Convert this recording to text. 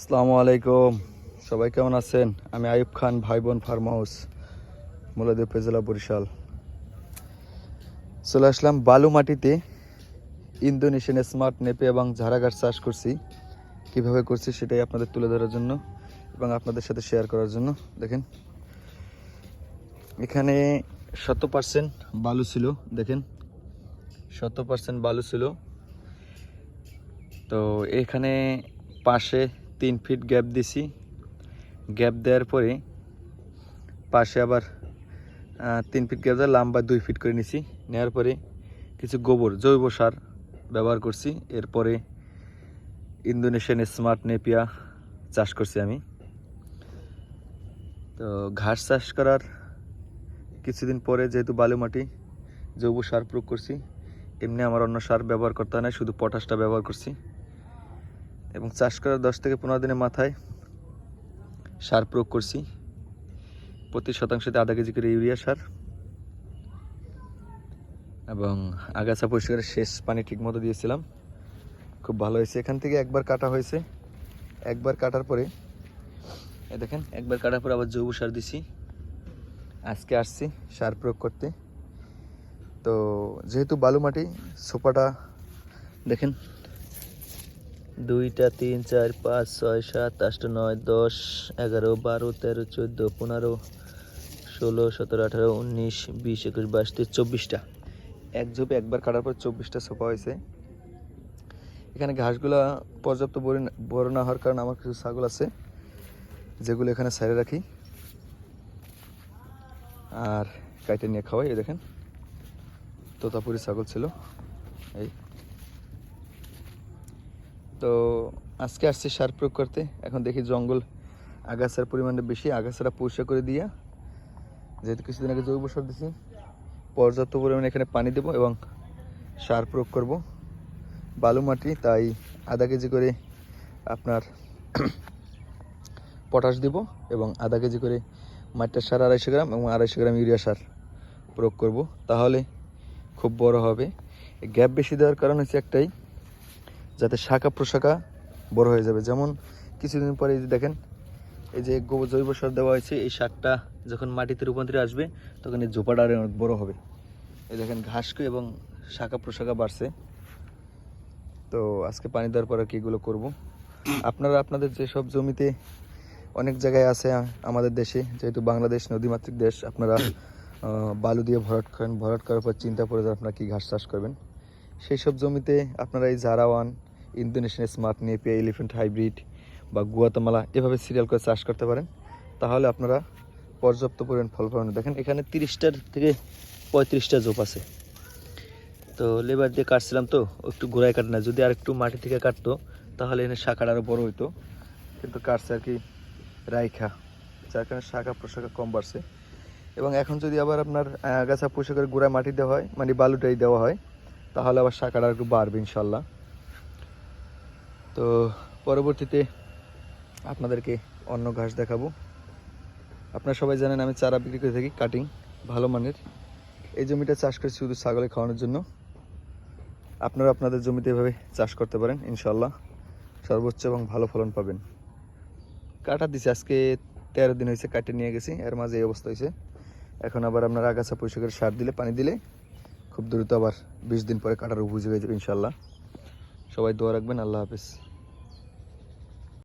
আসসালামু আলাইকুম। সবাই কেমন আছেন? আমি আয়ুব খান ভাই বোন ফার্ম হাউস মোলাদি উপজেলা বরিশাল। চলে আসলাম বালু মাটিতে ইন্দোনেশিয়ান স্মার্ট নেপে এবং ঝাড়াগাছ চাষ করছি। কীভাবে করছি সেটাই আপনাদের তুলে ধরার জন্য এবং আপনাদের সাথে শেয়ার করার জন্য। দেখেন। এখানে শত পার্সেন্ট বালু ছিল। দেখেন। শত পার্সেন্ট বালু ছিল। তো এখানে পাশে তিন ফিট গ্যাপ দিছি। গ্যাপ দেওয়ার পরে পাশে আবার তিন ফিট গ্যাপ দেওয়া লম্বা দুই ফিট করে নিছি। নেওয়ার পরে কিছু গোবর, জৈব সার ব্যবহার করছি। এরপরে ইন্দোনেশিয়ান স্মার্ট নেপিয়া চাষ করছি আমি। তো ঘাস চাষ করার কিছুদিন পরে যেহেতু বালু মাটি জৈব সার প্রয়োগ করছি, এমনি আমার অন্য সার ব্যবহার করতে হয় না, শুধু পটাশটা ব্যবহার করছি। এবং চাষ করার দশ থেকে পনেরো দিনের মাথায় সার প্রয়োগ করছি। প্রতি শতাংশতে আধা কেজি করে ইউরিয়া সার এবং আগাছা পরিষ্কারের শেষ পানি ঠিক মতো দিয়েছিলাম। খুব ভালো হয়েছে। এখান থেকে একবার কাটা হয়েছে। একবার কাটার পরে, এই দেখেন, একবার কাটার পরে আবার জৈব সার দিছি। আজকে আসছি সার প্রয়োগ করতে। তো যেহেতু বালু মাটি সোপাটা, দেখেন দুইটা, তিন, চার, পাঁচ, ছয়, সাত, আট, নয়, দশ, এগারো, বারো, তেরো, চোদ্দ, পনেরো, ষোলো, সতেরো, আঠারো, উনিশ, বিশ, একুশ, বাইশ, তেইশ, চব্বিশটা। এক ঝোপে একবার কাটার পর চব্বিশটা সোপা হয়েছে। এখানে ঘাসগুলা পর্যাপ্ত বড় না- হওয়ার কারণে আমার কিছু ছাগল আছে, যেগুলো এখানে সাইডে রাখি। আর কাইটে নিয়ে খাওয়াই দেখেন। তোতাপুরি ছাগল ছিল, এই। তো আজকে আসছি সার প্রয়োগ করতে। এখন দেখি জঙ্গল আগাছার পরিমাণটা বেশি, আগাছাটা পরিষ্কার করে দিয়া, যেহেতু কিছুদিন আগে জৈব সার দিছি, পর্যাপ্ত পরিমাণে এখানে পানি দেবো এবং সার প্রয়োগ করব। বালু মাটি, তাই আধা কেজি করে আপনার পটাশ দিব এবং আধা কেজি করে মাটির সার আড়াইশো গ্রাম এবং আড়াইশো গ্রাম ইউরিয়া সার প্রয়োগ করব। তাহলে খুব বড় হবে। গ্যাপ বেশি দেওয়ার কারণ হচ্ছে একটাই যাতে শাখা প্রশাখা বড় হয়ে যাবে। যেমন কিছুদিন পরে এই যে দেখেন, এই যে গোবর জৈব সার দেওয়া হয়েছে, এই সারটা যখন মাটিতে রূপান্তরে আসবে, তখন এই জোপাটা আরও অনেক বড় হবে। এই দেখেন ঘাসকে এবং শাখা প্রশাখা বাড়ছে। তো আজকে পানি দেওয়ার পর কি এগুলো করব। আপনারা, আপনাদের যেসব জমিতে অনেক জায়গায় আছে আমাদের দেশে, যেহেতু বাংলাদেশ নদীমাতৃক দেশ, আপনারা বালু দিয়ে ভরাট করেন। ভরাট করার পর চিন্তা করে আপনারা কী ঘাস চাষ করবেন। সেই সব জমিতে আপনারা এই জারাওয়ান Indonesian smart Napier elephant hybrid বা গুয়াতামালা এভাবে সিরিয়াল করে চাষ করতে পারেন, তাহলে আপনারা পর্যাপ্ত পরিমাণ ফল পাবেন। দেখেন, এখানে তিরিশটার থেকে পঁয়ত্রিশটা জোপ আছে। তো লেবার দিয়ে কাটছিলাম তো, একটু ঘোরায় কাটে না। যদি আর একটু মাটি থেকে কাটতো, তাহলে এখানে শাখাটা আরও বড়ো হইতো। কিন্তু কাটছে আর কি রাইখা, যার কারণে শাখা প্রশাখা কম বাড়ছে। এবং এখন যদি আবার আপনার আগাছা পোশাকের গোড়ায় মাটি দেওয়া হয় মানে বালুটাই দেওয়া হয়, তাহলে আবার শাখাটা একটু বাড়বে ইনশাল্লাহ। তো পরবর্তীতে আপনাদেরকে অন্য ঘাস দেখাবো। আপনারা সবাই জানেন আমি চারা বিক্রি করে থাকি কাটিং, ভালো মানের। এই জমিটা চাষ করছি শুধু ছাগলে খাওয়ানোর জন্য। আপনারা আপনাদের জমিতে এভাবে চাষ করতে পারেন ইনশাল্লাহ সর্বোচ্চ এবং ভালো ফলন পাবেন। কাটা দিছে, আজকে তেরো দিন হয়েছে কাটে নিয়ে গেছি, এর মাঝে এই অবস্থা হয়েছে। এখন আবার আপনার আগাছা পরিষ্কার সার দিলে, পানি দিলে খুব দ্রুত আবার বিশ দিন পরে কাটার উপযোগী হয়ে যাবে ইনশাল্লাহ সবাই দোয়া রাখবেন, আল্লাহ হাফিজ।